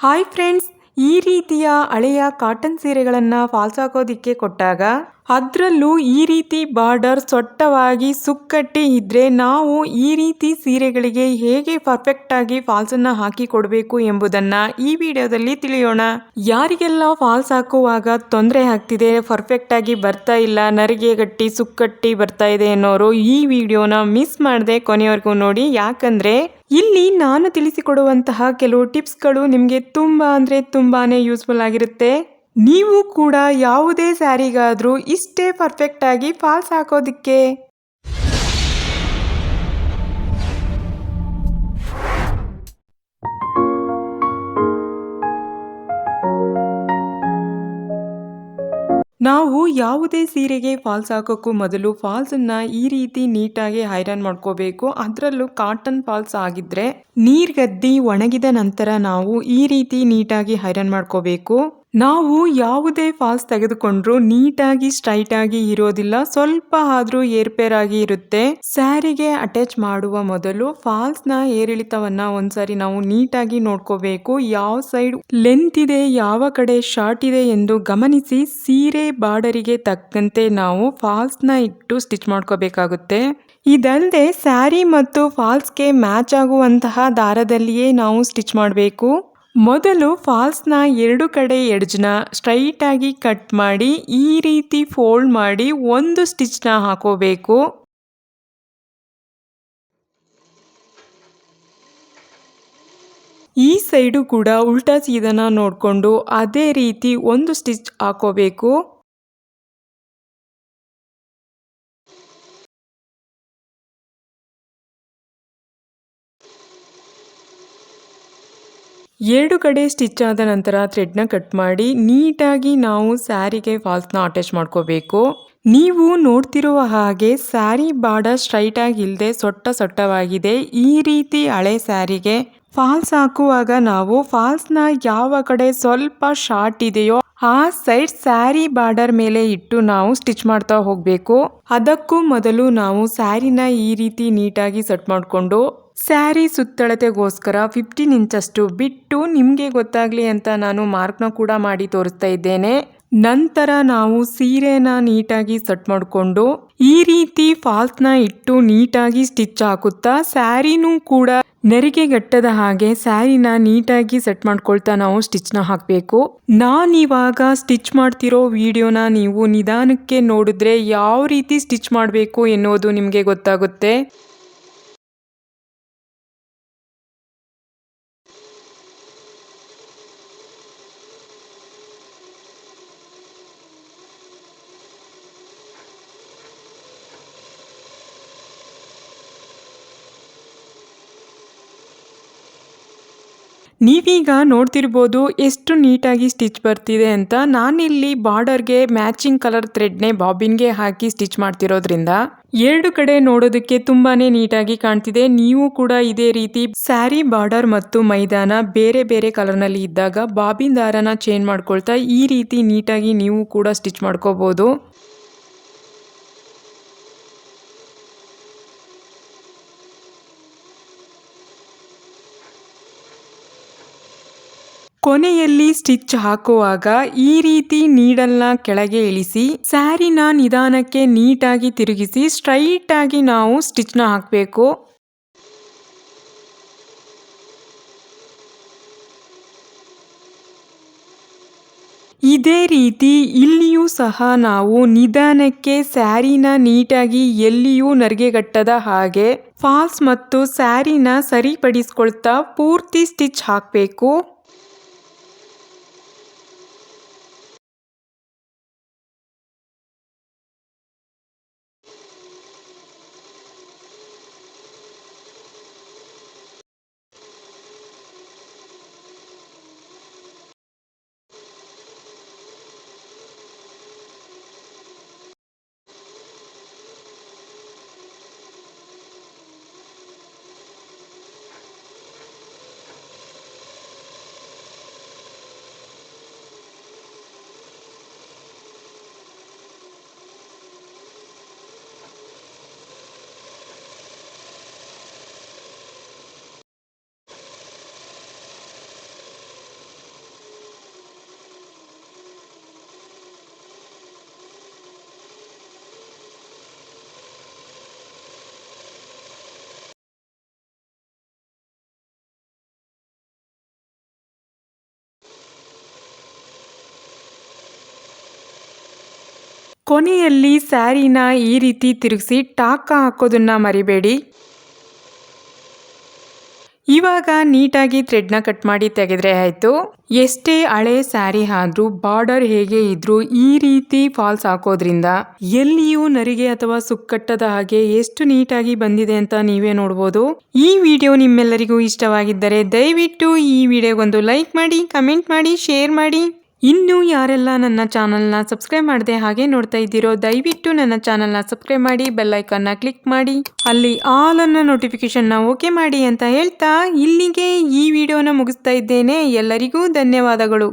Hi friends ಈ ರೀತಿಯ ಹಳೆಯ ಕಾಟನ್ ಸೀರೆಗಳನ್ನು ಫಾಲ್ಸ್ ಹಾಕೋದಿಕ್ಕೆ ಕೊಟ್ಟಾಗ ಅದರಲ್ಲೂ ಈ ರೀತಿ ಬಾರ್ಡರ್ ಸೊಟ್ಟವಾಗಿ ಸುಕ್ಕಟ್ಟಿ ಇದ್ದರೆ ನಾವು ಈ ರೀತಿ ಸೀರೆಗಳಿಗೆ ಹೇಗೆ ಪರ್ಫೆಕ್ಟ್ ಆಗಿ ಫಾಲ್ಸ್ ಅನ್ನ ಹಾಕಿ ಕೊಡಬೇಕು ಎಂಬುದನ್ನು ಈ ವಿಡಿಯೋದಲ್ಲಿ ತಿಳಿಯೋಣ. ಯಾರಿಗೆಲ್ಲ ಫಾಲ್ಸ್ ಹಾಕುವಾಗ ತೊಂದರೆ ಆಗ್ತಿದೆ ಪರ್ಫೆಕ್ಟ್ ಆಗಿ ಬರ್ತಾ ಇಲ್ಲ, ನರಿಗೆ ಗಟ್ಟಿ ಸುಕ್ಕಟ್ಟಿ ಬರ್ತಾ ಇದೆ ಅನ್ನೋರು ಈ ವಿಡಿಯೋನ ಮಿಸ್ ಮಾಡದೆ ಕೊನೆಯವರೆಗೂ ನೋಡಿ. ಯಾಕಂದ್ರೆ ಇಲ್ಲಿ ನಾನು ತಿಳಿಸಿಕೊಡುವಂತಹ ಕೆಲವು ಟಿಪ್ಸ್ಗಳು ನಿಮಗೆ ತುಂಬ ಅಂದರೆ ತುಂಬಾ ಯೂಸ್ಫುಲ್ ಆಗಿರುತ್ತೆ. ನೀವು ಕೂಡ ಯಾವುದೇ ಸ್ಯಾರಿಗಾದರೂ ಇಷ್ಟೇ ಪರ್ಫೆಕ್ಟಾಗಿ ಫಾಲ್ಸ್ ಹಾಕೋದಿಕ್ಕೆ? ನಾವು ಯಾವುದೇ ಸೀರೆಗೆ ಫಾಲ್ಸ್ ಹಾಕೋಕ್ಕೂ ಮೊದಲು ಫಾಲ್ಸನ್ನು ಈ ರೀತಿ ನೀಟಾಗಿ ಹೈರನ್ ಮಾಡ್ಕೋಬೇಕು. ಅದರಲ್ಲೂ ಕಾಟನ್ ಫಾಲ್ಸ್ ಆಗಿದ್ರೆ ನೀರ್ಗದ್ದಿ ಒಣಗಿದ ನಂತರ ನಾವು ಈ ರೀತಿ ನೀಟಾಗಿ ಹೈರನ್ ಮಾಡ್ಕೋಬೇಕು. ನಾವು ಯಾವುದೇ ಫಾಲ್ಸ್ ತೆಗೆದುಕೊಂಡ್ರು ನೀಟಾಗಿ ಸ್ಟ್ರೈಟ್ ಆಗಿ ಇರೋದಿಲ್ಲ. ಸ್ವಲ್ಪ ಆದ್ರೂ ಏರ್ಪೇರಾಗಿ ಇರುತ್ತೆ. ಸ್ಯಾರಿಗೆ ಅಟ್ಯಾಚ್ ಮಾಡುವ ಮೊದಲು ಫಾಲ್ಸ್ನ ಏರಿಳಿತವನ್ನ ಒಂದ್ಸರಿ ನಾವು ನೀಟಾಗಿ ನೋಡ್ಕೋಬೇಕು. ಯಾವ ಸೈಡ್ ಲೆಂತ್ ಇದೆ, ಯಾವ ಕಡೆ ಶಾರ್ಟ್ ಇದೆ ಎಂದು ಗಮನಿಸಿ ಸೀರೆ ಬಾರ್ಡರಿಗೆ ತಕ್ಕಂತೆ ನಾವು ಫಾಲ್ಸ್ನ ಇಟ್ಟು ಸ್ಟಿಚ್ ಮಾಡ್ಕೋಬೇಕಾಗುತ್ತೆ. ಇದಲ್ಲದೆ ಸ್ಯಾರಿ ಮತ್ತು ಫಾಲ್ಸ್ಗೆ ಮ್ಯಾಚ್ ಆಗುವಂತಹ ದಾರದಲ್ಲಿಯೇ ನಾವು ಸ್ಟಿಚ್ ಮಾಡಬೇಕು. ಮೊದಲು ಫಾಲ್ಸ್ನ ಎರಡು ಕಡೆ ಎಡ್ಜ್ನ ಸ್ಟ್ರೈಟಾಗಿ ಕಟ್ ಮಾಡಿ ಈ ರೀತಿ ಫೋಲ್ಡ್ ಮಾಡಿ ಒಂದು ಸ್ಟಿಚ್ನ ಹಾಕೋಬೇಕು. ಈ ಸೈಡು ಕೂಡ ಉಲ್ಟಾ ಸೀದನ ನೋಡಿಕೊಂಡು ಅದೇ ರೀತಿ ಒಂದು ಸ್ಟಿಚ್ ಹಾಕೋಬೇಕು. ಎರಡು ಕಡೆ ಸ್ಟಿಚ್ ಆದ ನಂತರ ಥ್ರೆಡ್ನ ಕಟ್ ಮಾಡಿ ನೀಟಾಗಿ ನಾವು ಸ್ಯಾರಿಗೆ ಫಾಲ್ಸ್ನ ಅಟ್ಯಾಚ್ ಮಾಡ್ಕೋಬೇಕು. ನೀವು ನೋಡ್ತಿರುವ ಹಾಗೆ ಸ್ಯಾರಿ ಬಾಡ ಸ್ಟ್ರೈಟ್ ಆಗಿಲ್ಲದೆ ಸೊಟ್ಟ ಸೊಟ್ಟವಾಗಿದೆ. ಈ ರೀತಿ ಹಳೆ ಸ್ಯಾರಿಗೆ ಫಾಲ್ಸ್ ಹಾಕುವಾಗ ನಾವು ಫಾಲ್ಸ್ನ ಯಾವ ಕಡೆ ಸ್ವಲ್ಪ ಶಾರ್ಟ್ ಇದೆಯೋ ಆ ಸೈಡ್ ಸ್ಯಾರಿ ಬಾರ್ಡರ್ ಮೇಲೆ ಇಟ್ಟು ನಾವು ಸ್ಟಿಚ್ ಮಾಡ್ತಾ ಹೋಗಬೇಕು. ಅದಕ್ಕೂ ಮೊದಲು ನಾವು ಸ್ಯಾರಿನ ಈ ರೀತಿ ನೀಟಾಗಿ ಸೆಟ್ ಮಾಡಿಕೊಂಡು ಸ್ಯಾರಿ ಸುತ್ತಳತೆಗೋಸ್ಕರ ಫಿಫ್ಟೀನ್ ಇಂಚಷ್ಟು ಬಿಟ್ಟು ನಿಮಗೆ ಗೊತ್ತಾಗಲಿ ಅಂತ ನಾನು ಮಾರ್ಕ್ನ ಕೂಡ ಮಾಡಿ ತೋರಿಸ್ತಾ ಇದ್ದೇನೆ. ನಂತರ ನಾವು ಸೀರೆನ ನೀಟಾಗಿ ಸೆಟ್ ಮಾಡಿಕೊಂಡು, ಈ ರೀತಿ ಫಾಲ್ಸ್ನ ಇಟ್ಟು ನೀಟಾಗಿ ಸ್ಟಿಚ್ ಹಾಕುತ್ತಾ, ಸ್ಯಾರಿನೂ ಕೂಡ ನೆರಿಗೆ ಗಟ್ಟದ ಹಾಗೆ ಸ್ಯಾರಿನ ನೀಟಾಗಿ ಸೆಟ್ ಮಾಡ್ಕೊಳ್ತಾ ನಾವು ಸ್ಟಿಚ್ನ ಹಾಕಬೇಕು. ನಾನಿವಾಗ ಸ್ಟಿಚ್ ಮಾಡ್ತಿರೋ ವಿಡಿಯೋನ ನೀವು ನಿಧಾನಕ್ಕೆ ನೋಡಿದ್ರೆ ಯಾವ ರೀತಿ ಸ್ಟಿಚ್ ಮಾಡಬೇಕು ಎನ್ನುವುದು ನಿಮಗೆ ಗೊತ್ತಾಗುತ್ತೆ. ನೀವೀಗ ನೋಡ್ತಿರ್ಬೋದು ಎಷ್ಟು ನೀಟಾಗಿ ಸ್ಟಿಚ್ ಬರ್ತಿದೆ ಅಂತ. ನಾನಿಲ್ಲಿ ಬಾರ್ಡರ್ಗೆ ಮ್ಯಾಚಿಂಗ್ ಕಲರ್ ಥ್ರೆಡ್ನೇ ಬಾಬಿನ್ಗೆ ಹಾಕಿ ಸ್ಟಿಚ್ ಮಾಡ್ತಿರೋದ್ರಿಂದ ಎರಡು ಕಡೆ ನೋಡೋದಕ್ಕೆ ತುಂಬಾನೇ ನೀಟಾಗಿ ಕಾಣ್ತಿದೆ. ನೀವು ಕೂಡ ಇದೇ ರೀತಿ ಸ್ಯಾರಿ ಬಾರ್ಡರ್ ಮತ್ತು ಮೈದಾನ ಬೇರೆ ಬೇರೆ ಕಲರ್ನಲ್ಲಿ ಇದ್ದಾಗ ಬಾಬಿನ್ ದಾರನ ಚೇಂಜ್ ಮಾಡ್ಕೊಳ್ತಾ ಈ ರೀತಿ ನೀಟಾಗಿ ನೀವು ಕೂಡ ಸ್ಟಿಚ್ ಮಾಡ್ಕೋಬಹುದು ಕೊನೆಯಲ್ಲಿ ಸ್ಟಿಚ್ ಹಾಕುವಾಗ ಈ ರೀತಿ ನೀಡಲ್ನ ಕೆಳಗೆ ಇಳಿಸಿ, ಸ್ಯಾರಿನ ನಿಧಾನಕ್ಕೆ ನೀಟಾಗಿ ತಿರುಗಿಸಿ, ಸ್ಟ್ರೈಟ್ ಆಗಿ ನಾವು ಸ್ಟಿಚ್ನ ಹಾಕಬೇಕು. ಇದೇ ರೀತಿ ಇಲ್ಲಿಯೂ ಸಹ ನಾವು ನಿಧಾನಕ್ಕೆ ಸ್ಯಾರಿನ ನೀಟಾಗಿ ಎಲ್ಲಿಯೂ ನರಿಗೆಗಟ್ಟದ ಹಾಗೆ ಫಾಲ್ಸ್ ಮತ್ತು ಸ್ಯಾರಿನ ಸರಿಪಡಿಸ್ಕೊಳ್ತಾ ಪೂರ್ತಿ ಸ್ಟಿಚ್ ಹಾಕಬೇಕು. ಕೊನೆಯಲ್ಲಿ ಸ್ಯಾರಿನ ಈ ರೀತಿ ತಿರುಗಿಸಿ ಟಾಕ ಹಾಕೋದನ್ನ ಮರಿಬೇಡಿ. ಇವಾಗ ನೀಟಾಗಿ ಥ್ರೆಡ್ನ ಕಟ್ ಮಾಡಿ ತೆಗೆದ್ರೆ ಆಯಿತು. ಎಷ್ಟೇ ಹಳೆ ಸ್ಯಾರಿ ಆದ್ರೂ ಬಾರ್ಡರ್ ಹೇಗೆ ಇದ್ರೂ ಈ ರೀತಿ ಫಾಲ್ಸ್ ಹಾಕೋದ್ರಿಂದ ಎಲ್ಲಿಯೂ ನರಿಗೆ ಅಥವಾ ಸುಕ್ಕಟ್ಟದ ಹಾಗೆ ಎಷ್ಟು ನೀಟಾಗಿ ಬಂದಿದೆ ಅಂತ ನೀವೇ ನೋಡ್ಬೋದು. ಈ ವಿಡಿಯೋ ನಿಮ್ಮೆಲ್ಲರಿಗೂ ಇಷ್ಟವಾಗಿದ್ದರೆ ದಯವಿಟ್ಟು ಈ ವಿಡಿಯೋಗೊಂದು ಲೈಕ್ ಮಾಡಿ, ಕಮೆಂಟ್ ಮಾಡಿ, ಶೇರ್ ಮಾಡಿ. ಇನ್ನು ಯಾರೆಲ್ಲ ನನ್ನ ಚಾನಲ್ನ ಸಬ್ಸ್ಕ್ರೈಬ್ ಮಾಡದೆ ಹಾಗೆ ನೋಡ್ತಾ ಇದ್ದೀರೋ, ದಯವಿಟ್ಟು ನನ್ನ ಚಾನಲ್ನ ಸಬ್ಸ್ಕ್ರೈಬ್ ಮಾಡಿ, ಬೆಲ್ ಐಕಾನ್ನ ಕ್ಲಿಕ್ ಮಾಡಿ. ಅಲ್ಲಿ ಆಲ್ ಅನ್ನ ನೋಟಿಫಿಕೇಶನ್ನ ಓಕೆ ಮಾಡಿ ಅಂತ ಹೇಳ್ತಾ ಇಲ್ಲಿಗೆ ಈ ವಿಡಿಯೋನ ಮುಗಿಸ್ತಾ ಇದ್ದೇನೆ. ಎಲ್ಲರಿಗೂ ಧನ್ಯವಾದಗಳು.